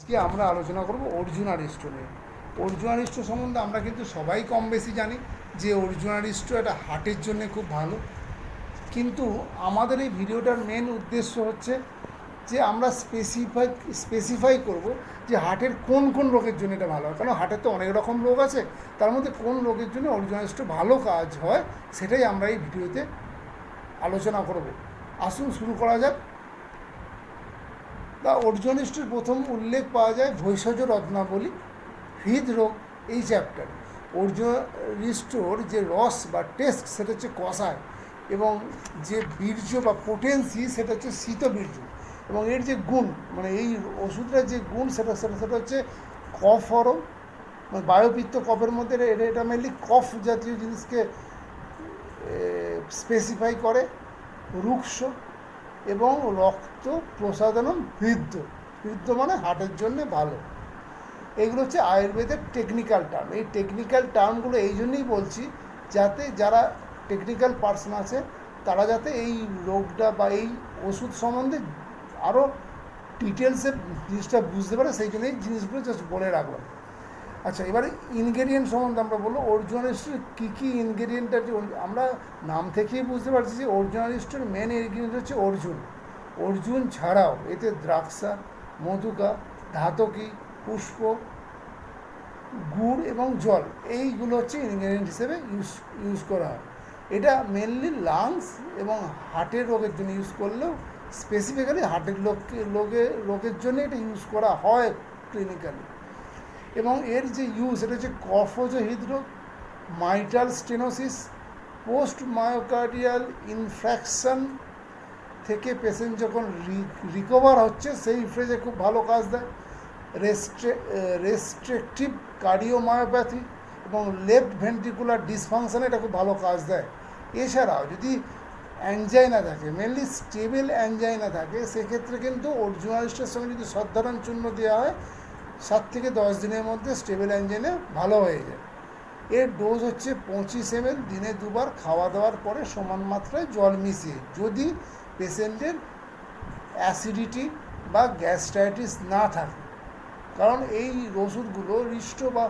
আজকে আমরা আলোচনা করব অর্জুন আরিস্টো নিয়ে। অর্জুন আরিস্টো সম্বন্ধে আমরা কিন্তু সবাই কম বেশি জানি যে অর্জুন আরিস্টো একটা হার্টের জন্য খুব ভালো। কিন্তু আমাদের এই ভিডিওটার মেন উদ্দেশ্য হচ্ছে যে আমরা স্পেসিফাই স্পেসিফাই করব যে হার্টের কোন কোন রোগের জন্য এটা ভালো হয়। কারণ হার্টের তো অনেক রকম রোগ আছে, তার মধ্যে কোন রোগের জন্য অর্জুন আরিস্টো ভালো কাজ হয় সেটাই আমরা এই ভিডিওতে আলোচনা করব। আসুন শুরু করা যাক। দ্য অর্জনিস্টের প্রথম উল্লেখ পাওয়া যায় ভৈষজ রত্নাবলী হৃদরোগ এই চ্যাপ্টার অর্জনিস্টোর যে রস বা টেস্ট সেটা হচ্ছে কষায় এবং যে বীর্য বা পোটেন্সি সেটা হচ্ছে শীত বীর্য এবং এর যে গুণ মানে এই ওষুধটার যে গুণ সেটা সেটা সেটা হচ্ছে কফ হরম মানে বায়ুপিত্ত কফের মধ্যে এটা মেনলি কফ জাতীয় জিনিসকে স্পেসিফাই করে, রুক্ষ এবং রক্ত প্রসাদনম হৃদ্য। হৃদ্য মানে হার্টের জন্য ভালো। এগুলো হচ্ছে আয়ুর্বেদের টেকনিক্যাল টার্ম এই টেকনিক্যাল টার্মগুলো এই জন্যই বলছি যাতে যারা টেকনিক্যাল পার্সন আছে, তারা যাতে এই রোগটা বা এই ওষুধ সম্বন্ধে আরও ডিটেলসে জিনিসটা বুঝতে পারে, সেই জন্য এই জিনিসগুলো জাস্ট বলে রাখলাম। আচ্ছা এবারে ইনগ্রেডিয়েন্ট সম্বন্ধে আমরা বলব অরিজিনালিস্টের কী কী ইনগ্রেডিয়েন্ট আছে আমরা নাম থেকেই বুঝতে পারছি যে অরিজিনালিস্টের মেন ইনগ্রেডিয়েন্ট হচ্ছে অর্জুন। অর্জুন ছাড়াও এতে দ্রাক্ষা, মধুকা, ধাতকি, পুষ্প, গুড় এবং জল, এইগুলো হচ্ছে ইনগ্রেডিয়েন্ট হিসেবে ইউজ ইউজ করা হয়। এটা মেনলি লাংস এবং হার্টের রোগের জন্য ইউজ করলেও স্পেসিফিক্যালি হার্টের লোককে লোকে রোগের জন্য এটা ইউজ করা হয় ক্লিনিক্যালি এবং এর যে ইউজ এটা হচ্ছে কফজ হৃদরোগ mitral stenosis post myocardial infarction থেকে পেশেন্ট যখন রিকভার হচ্ছে, সেই ফ্রেজে খুব ভালো কাজ দেয়। রেস্ট্রে রেস্ট্রিকটিভ কার্ডিওমায়োপ্যাথি এবং লেফট ভেন্ট্রিকুলার ডিসফাংশনে এটা খুব ভালো কাজ দেয়। এছাড়াও যদি অ্যাংজাইনা থাকে মেনলি স্টেবল অ্যাংজাইনা থাকে, সেক্ষেত্রে কিন্তু অর্জুনালিস্টের সঙ্গে যদি সাধারণ চূর্ণ দেওয়া হয় সাত থেকে দশ দিনের মধ্যে স্টেবল অ্যাঞ্জেনে ভালো হয়ে যায়। এর ডোজ হচ্ছে পঁচিশ এমএল দিনে দুবার খাওয়া দাওয়ার পরে সমান মাত্রায় জল মিশিয়ে। যদি পেশেন্টের অ্যাসিডিটি বা গ্যাস্ট্রাইটিস না থাকে, কারণ এই ওষুধগুলো, হৃষ্ট বা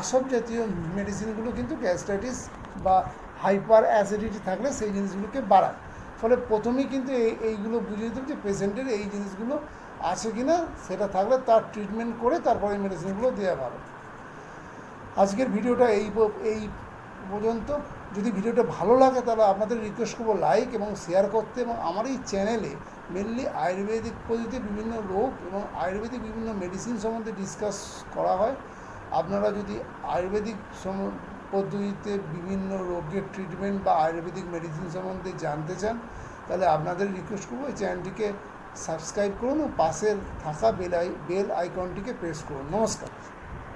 আসব জাতীয় মেডিসিনগুলো কিন্তু গ্যাস্ট্রাইটিস বা হাইপার অ্যাসিডিটি থাকলে সেই জিনিসগুলোকে বাড়ায়। ফলে প্রথমেই কিন্তু এই এইগুলো বুঝে দিতে যে পেশেন্টের এই জিনিসগুলো আছে কি না সেটা থাকলে তার ট্রিটমেন্ট করে তারপরে এই মেডিসিনগুলো দেওয়া ভালো। আজকের ভিডিওটা এই এই পর্যন্ত। যদি ভিডিওটা ভালো লাগে তাহলে আপনাদের রিকোয়েস্ট করব লাইক এবং শেয়ার করতে এবং আমার এই চ্যানেলে মেনলি আয়ুর্বেদিক পদ্ধতিতে বিভিন্ন রোগ এবং আয়ুর্বেদিক বিভিন্ন মেডিসিন সম্বন্ধে ডিসকাস করা হয়। আপনারা যদি আয়ুর্বেদিক পদ্ধতিতে বিভিন্ন রোগের ট্রিটমেন্ট বা আয়ুর্বেদিক মেডিসিন সম্বন্ধে জানতে চান, তাহলে আপনাদের রিকোয়েস্ট করব এই চ্যানেলটিকে সাবস্ক্রাইব করুন ও পাশের থাকা বেল আই বেল আইকনটিকে প্রেস করুন। নমস্কার।